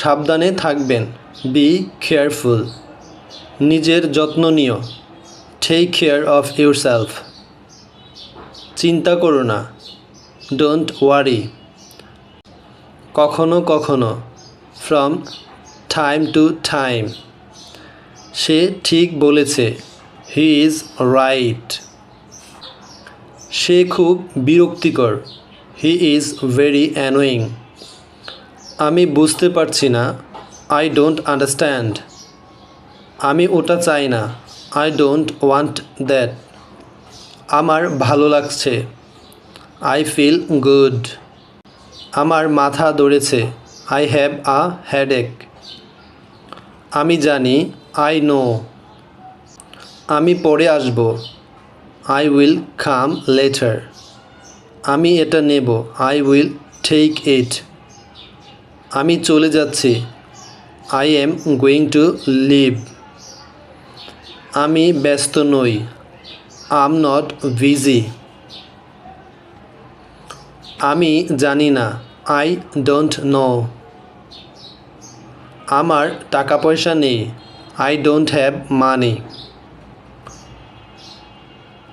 সাবধানে থাকবেন। Be careful নিজের যত্ন নিও। Take care of yourself চিন্তা করো না। ডোন্ট ওয়ারি কখনো কখনো। ফ্রম টাইম টু টাইম সে ঠিক বলেছে। হি ইজ রাইট সে খুব বিরক্তিকর। হি ইজ ভেরি অ্যানোয়িং আমি বুঝতে পারছি না। আই ডোন্ট আন্ডারস্ট্যান্ড আমি ওটা চাই না। আই ডোন্ট ওয়ান্ট দ্যাট আমার ভালো লাগছে। আই ফিল গুড আমার মাথা ধরেছে। আই হ্যাভ আ হেডেক আমি জানি। আই নো আমি পরে আসব। আই উইল কাম লেটার আমি এটা নেব। আই উইল টেক ইট আমি চলে যাচ্ছি। I am going to leave আমি ব্যস্ত নই। আম নট বিজি আমি জানি না। আই ডোন্ট নো আমার টাকা পয়সা নেই। আই ডোন্ট হ্যাভ মানি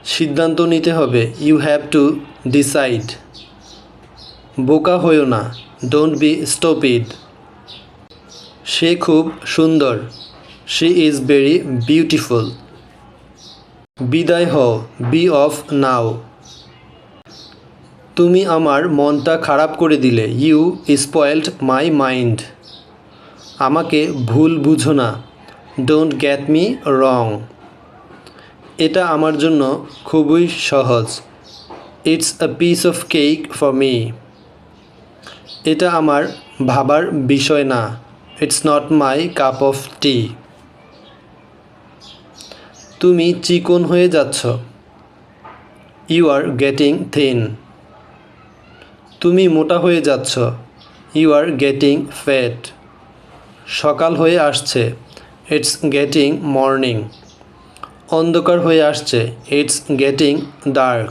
সিদ্ধান্ত নিতে হবে। ইউ হ্যাভ টু ডিসাইড বোকা হইও না। ডোন্ট বি স্টপিড সে খুব সুন্দর। শি ইজ ভেরি বিউটিফুল বিদায় হও। বি অফ নাও তুমি আমার মনটা খারাপ করে দিলে। ইউ স্পয়েল্ড মাই মাইন্ড আমাকে ভুল বুঝো না। ডোন্ট গ্যাট মি রং এটা আমার জন্য খুবই সহজ। It's a piece of cake for me এটা আমার ভাবার বিষয় না। It's not my cup of tea তুমি চিকন হয়ে যাচ্ছ। ইউ আর গেটিং থিন তুমি মোটা হয়ে যাচ্ছ। ইউ আর গেটিং ফ্যাট সকাল হয়ে আসছে। ইটস গেটিং মর্নিং অন্ধকার হয়ে আসছে। It's getting dark